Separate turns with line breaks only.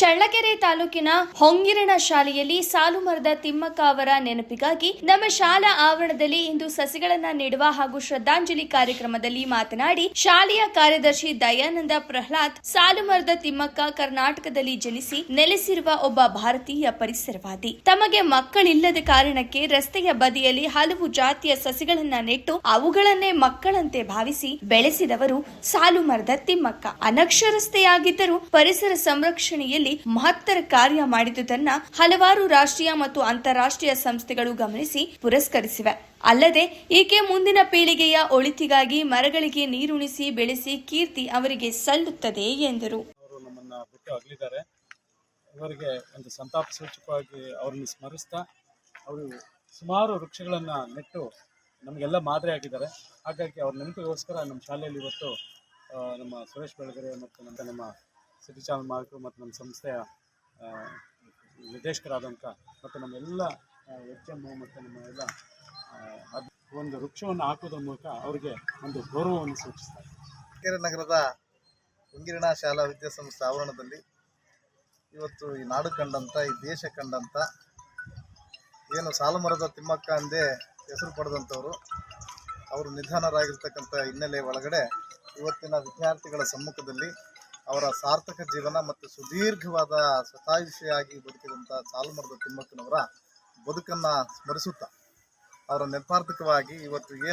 ಚಳ್ಳಕೆರೆ ತಾಲೂಕಿನ ಹೊಂಗಿರಣ ಶಾಲೆಯಲ್ಲಿ ಸಾಲು ಮರದ ತಿಮ್ಮಕ್ಕ ಅವರ ನೆನಪಿಗಾಗಿ ನಮ್ಮ ಶಾಲಾ ಆವರಣದಲ್ಲಿ ಇಂದು ಸಸಿಗಳನ್ನ ನೆಡುವ ಹಾಗೂ ಶ್ರದ್ಧಾಂಜಲಿ ಕಾರ್ಯಕ್ರಮದಲ್ಲಿ ಮಾತನಾಡಿ ಶಾಲೆಯ ಕಾರ್ಯದರ್ಶಿ ದಯಾನಂದ ಪ್ರಹ್ಲಾದ್ ಸಾಲು ಮರದ ತಿಮ್ಮಕ್ಕ ಕರ್ನಾಟಕದಲ್ಲಿ ಜನಿಸಿ ನೆಲೆಸಿರುವ ಒಬ್ಬ ಭಾರತೀಯ ಪರಿಸರವಾದಿ. ತಮಗೆ ಮಕ್ಕಳಿಲ್ಲದ ಕಾರಣಕ್ಕೆ ರಸ್ತೆಯ ಬದಿಯಲ್ಲಿ ಹಲವು ಜಾತಿಯ ಸಸಿಗಳನ್ನ ನೆಟ್ಟು ಅವುಗಳನ್ನೇ ಮಕ್ಕಳಂತೆ ಭಾವಿಸಿ ಬೆಳೆಸಿದವರು ಸಾಲು ಮರದ ತಿಮ್ಮಕ್ಕ. ಅನಕ್ಷರಸ್ಥೆಯಾಗಿದ್ದರೂ ಪರಿಸರ ಸಂರಕ್ಷಣೆಯಲ್ಲಿ ಮಹತ್ತರ ಕಾರ್ಯ ಮಾಡಿದುದನ್ನ ಹಲವಾರು ರಾಷ್ಟ್ರೀಯ ಮತ್ತು ಅಂತಾರಾಷ್ಟ್ರೀಯ ಸಂಸ್ಥೆಗಳು ಗಮನಿಸಿ ಪುರಸ್ಕರಿಸಿವೆ. ಅಲ್ಲದೆ ಈಕೆ ಮುಂದಿನ ಪೀಳಿಗೆಯ ಒಳಿತಿಗಾಗಿ ಮರಗಳಿಗೆ ನೀರುಣಿಸಿ ಬೆಳೆಸಿ ಕೀರ್ತಿ ಅವರಿಗೆ ಸಲ್ಲುತ್ತದೆ ಎಂದರು.
ಅವರು ನಮ್ಮನ್ನು ಬಿಟ್ಟು ಅಗಲಿದ್ದಾರೆ. ಇವರಿಗೆ ಒಂದು ಸಂತಾಪ ಸೂಚಕವಾಗಿ ಅವರನ್ನು ಸ್ಮರಿಸ್ತಾ ಅವರು ಸುಮಾರು ವೃಕ್ಷಗಳನ್ನು ನೆಟ್ಟು ನಮಗೆಲ್ಲ ಮಾದರಿ ಆಗಿದ್ದಾರೆ. ಹಾಗಾಗಿ ಅವ್ರ ನೆನಪಿಗೋಸ್ಕರ ನಮ್ಮ ಶಾಲೆಯಲ್ಲಿ ಇವತ್ತು ನಮ್ಮ ಸುರೇಶ್ ಬೆಳಗೆರೆ ಮತ್ತು ನಮ್ಮ ನಮ್ಮ ಸಿಟಿ ಚಾನಲ್ ಮಾಲಕರು ಮತ್ತು ನಮ್ಮ ಸಂಸ್ಥೆಯ ನಿರ್ದೇಶಕರಾದಂಥ ಮತ್ತು ನಮ್ಮೆಲ್ಲ ಎಚ್ ಎಂ ಮತ್ತು ನಮ್ಮ ಎಲ್ಲ ಒಂದು ವೃಕ್ಷವನ್ನು ಹಾಕೋದ್ರ ಮೂಲಕ ಅವರಿಗೆ ಒಂದು ಗೌರವವನ್ನು ಸೂಚಿಸ್ತಾರೆ.
ಕೆರೆ ನಗರದ ಉಂಗಿರಣ ಶಾಲಾ ವಿದ್ಯಾಸಂಸ್ಥೆ ಆವರಣದಲ್ಲಿ ಇವತ್ತು ಈ ನಾಡು ಕಂಡಂಥ, ಈ ದೇಶ ಕಂಡಂಥ, ಏನು ಸಾಲುಮರದ ತಿಮ್ಮಕ್ಕ ಅಂದೇ ಹೆಸರು ಪಡೆದಂಥವರು, ಅವರು ನಿಧನರಾಗಿರ್ತಕ್ಕಂಥ ಹಿನ್ನೆಲೆ ಒಳಗಡೆ ಇವತ್ತಿನ ವಿದ್ಯಾರ್ಥಿಗಳ ಸಮ್ಮುಖದಲ್ಲಿ ಅವರ ಸಾರ್ಥಕ ಜೀವನ ಮತ್ತು ಸುದೀರ್ಘವಾದ ಸ್ವತಾಯುಷಿಯಾಗಿ ಬದುಕಿದಂಥ ಸಾಲುಮರದ ತಿಮ್ಮಕ್ಕನವರ ಬದುಕನ್ನು ಸ್ಮರಿಸುತ್ತಾ, ಅವರ ನೆಪಾರ್ಥಕವಾಗಿ ಇವತ್ತು ಏನು